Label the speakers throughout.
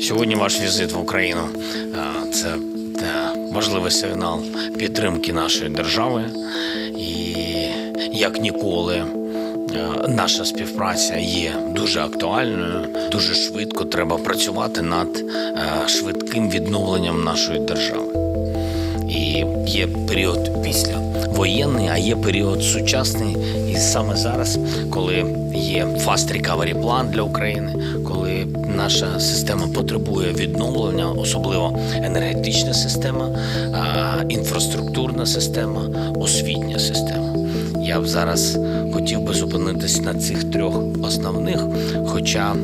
Speaker 1: Сьогодні ваш візит в Україну е, це е, важливий сигнал підтримки нашої держави, і як ніколи. е, Наша співпраця є дуже актуальною. Дуже швидко треба працювати над е, швидким відновленням нашої держави. І є період після воєнний, а є період сучасний. І саме зараз, коли є Fast Recovery план для України, коли наша система потребує відновлення, особливо енергетична система, інфраструктурна система, освітня система. Я б зараз хотів би зупинитись на цих трьох основних, хоча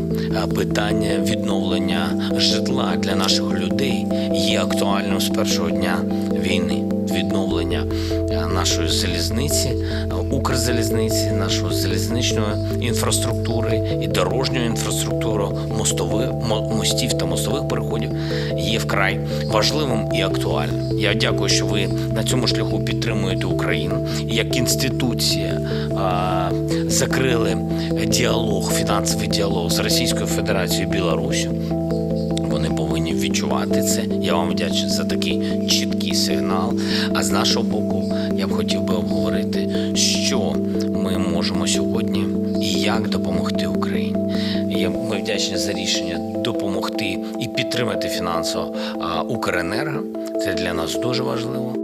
Speaker 1: питання відновлення житла для наших людей є актуальним з першого дня війни. Відновлення нашої залізниці, е, Укрзалізниці, нашої залізничної інфраструктури і дорожньої інфраструктури, мостових мо- мостів та мостових переходів є вкрай важливим і актуальним. Я дякую, що ви на цьому шляху підтримуєте Україну як інституція. Закрили діалог, фінансовий діалог з Російською Федерацією і Білоруссю. Вони повинні відчувати це. Я вам вдячний за такий чіткий сигнал. А з нашого боку, я б хотів би обговорити, що ми можемо сьогодні і як допомогти Україні. Ми вдячні за рішення допомогти і підтримати фінансово Укренерго. Це для нас дуже важливо.